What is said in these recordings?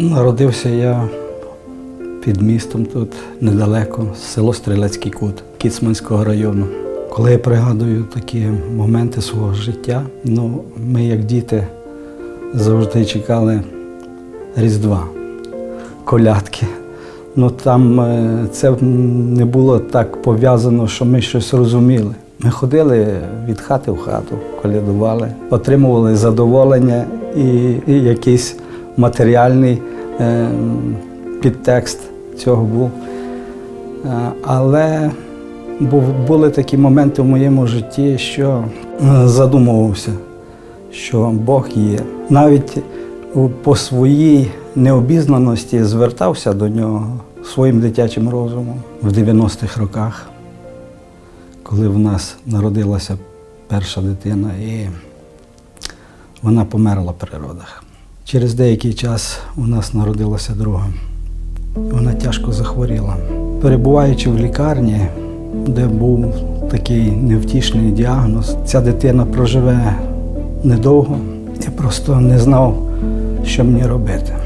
Народився я під містом тут недалеко, село Стрілецький Кут Кіцманського району. Коли я пригадую такі моменти свого життя, ну, ми, як діти, завжди чекали Різдва, колядки. Ну там е, це не було так пов'язано, що ми щось розуміли. Ми ходили від хати в хату, колядували, отримували задоволення і, і якийсь матеріальний е, підтекст цього був. Е, але були такі моменти в моєму житті, що е, задумувався, що Бог є. Навіть по своїй необізнаності звертався до нього своїм дитячим розумом в 90-х роках, коли в нас народилася перша дитина, і вона померла при родах. Через деякий час у нас народилася друга. Вона тяжко захворіла. Перебуваючи в лікарні, де був такий невтішний діагноз, ця дитина проживе недовго. Я просто не знав, що мені робити.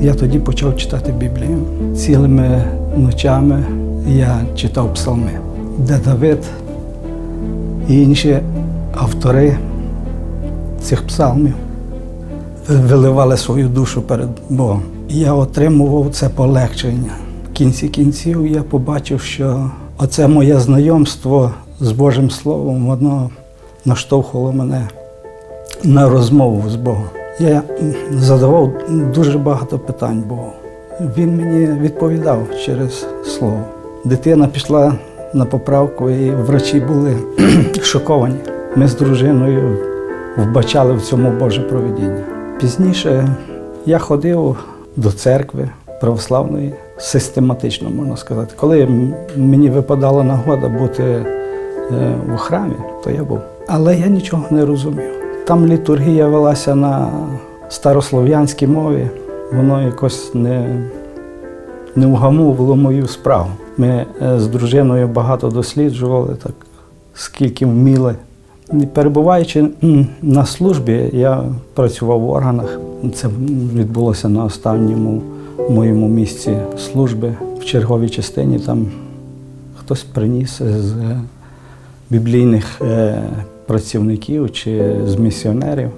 Я тоді почав читати Біблію. Цілими ночами я читав псалми, де Давид і інші автори цих псалмів виливали свою душу перед Богом. Я отримував це полегшення. В кінці кінців я побачив, що оце моє знайомство з Божим Словом, воно наштовхувало мене на розмову з Богом. Я задавав дуже багато питань Богу. Він мені відповідав через слово. Дитина пішла на поправку, і врачі були шоковані. Ми з дружиною вбачали в цьому Боже провидіння. Пізніше я ходив до церкви православної, систематично можна сказати. Коли мені випадала нагода бути е, у храмі, то я був. Але я нічого не розумів. Там літургія велася на старослов'янській мові, воно якось не, не вгамовувало мою справу. Ми е, з дружиною багато досліджували, так, скільки вміли. Перебуваючи на службі, я працював в органах. Це відбулося на останньому моєму місці служби в черговій частині. Там хтось приніс з біблійних е, працівників чи з місіонерів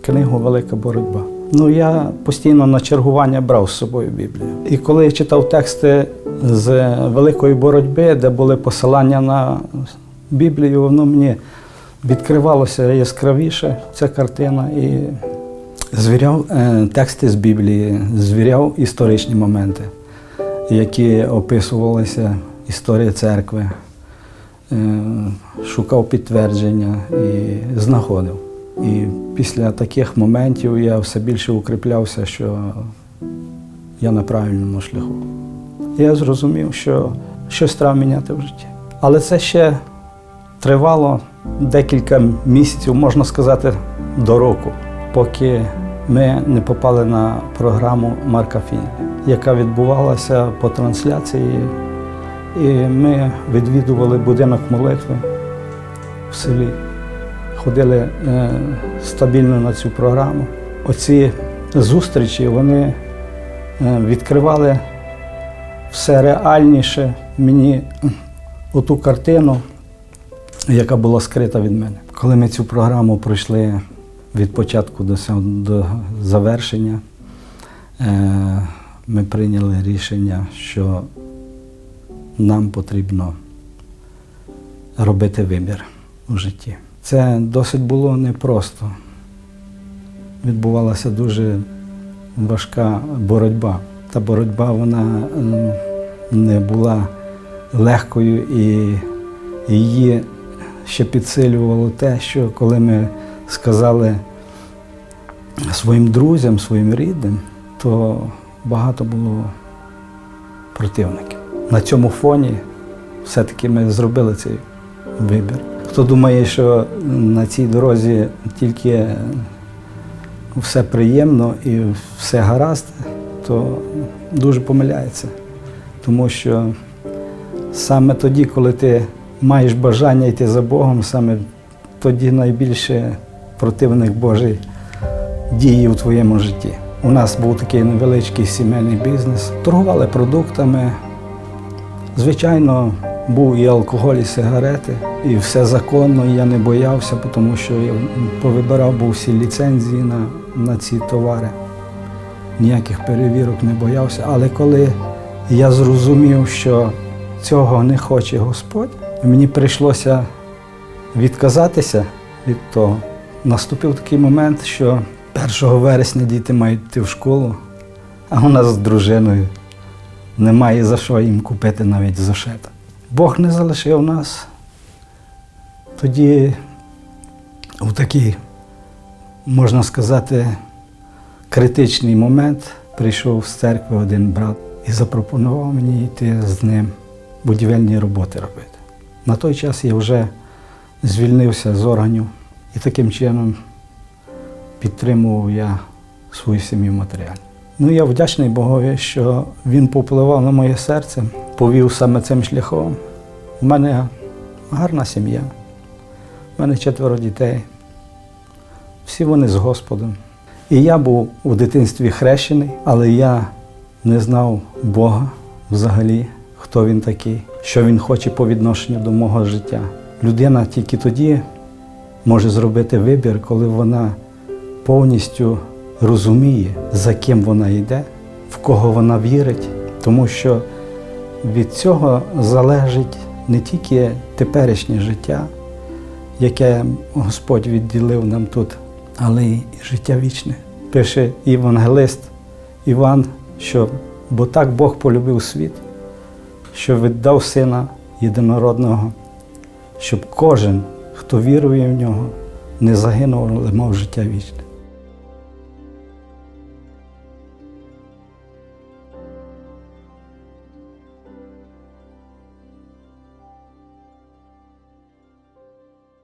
книгу Велика боротьба. Ну, я постійно на чергування брав з собою Біблію. І коли я читав тексти з великої боротьби, де були посилання на Біблію, воно мені відкривалося яскравіше ця картина і звіряв е, тексти з Біблії, звіряв історичні моменти, які описувалися історія церкви, е, шукав підтвердження і знаходив. І після таких моментів я все більше укріплявся, що я на правильному шляху. Я зрозумів, що щось треба міняти в житті. Але це ще тривало декілька місяців, можна сказати, до року, поки ми не попали на програму Марка Фіні, яка відбувалася по трансляції. І ми відвідували будинок молитви в селі, ходили е, стабільно на цю програму. Оці зустрічі вони е, відкривали все реальніше мені оту картину, яка була скрита від мене. Коли ми цю програму пройшли від початку до, до завершення, е, ми прийняли рішення, що нам потрібно робити вибір у житті. Це досить було непросто. Відбувалася дуже важка боротьба. Та боротьба вона не була легкою і її ще підсилювало те, що коли ми сказали своїм друзям, своїм рідним, то багато було противників. На цьому фоні все-таки ми зробили цей вибір. Хто думає, що на цій дорозі тільки все приємно і все гаразд, то дуже помиляється. Тому що саме тоді, коли ти маєш бажання йти за Богом, саме тоді найбільше противник Божий діє у твоєму житті. У нас був такий невеличкий сімейний бізнес. Торгували продуктами. Звичайно, був і алкоголь, і сигарети, і все законно, я не боявся, тому що я повибирав був всі ліцензії на, на ці товари. Ніяких перевірок не боявся. Але коли я зрозумів, що цього не хоче Господь, мені прийшлося відказатися від того. Наступив такий момент, що 1 вересня діти мають йти в школу, а у нас з дружиною немає за що їм купити навіть зошита. Бог не залишив нас. Тоді у такий, можна сказати, критичний момент прийшов з церкви один брат і запропонував мені йти з ним будівельні роботи робити. На той час я вже звільнився з органів і таким чином підтримував я свою сім'ю матеріально. Ну, я вдячний Богові, що він попливав на моє серце, повів саме цим шляхом. У мене гарна сім'я, у мене четверо дітей. Всі вони з Господом. І я був у дитинстві хрещений, але я не знав Бога взагалі, хто він такий, що він хоче по відношенню до мого життя. Людина тільки тоді може зробити вибір, коли вона повністю розуміє, за ким вона йде, в кого вона вірить, тому що від цього залежить не тільки теперішнє життя, яке Господь відділив нам тут, але й життя вічне. Пише євангелист Іван, що бо так Бог полюбив світ, що віддав Сина єдинородного, щоб кожен, хто вірує в нього, не загинув, але мав життя вічне.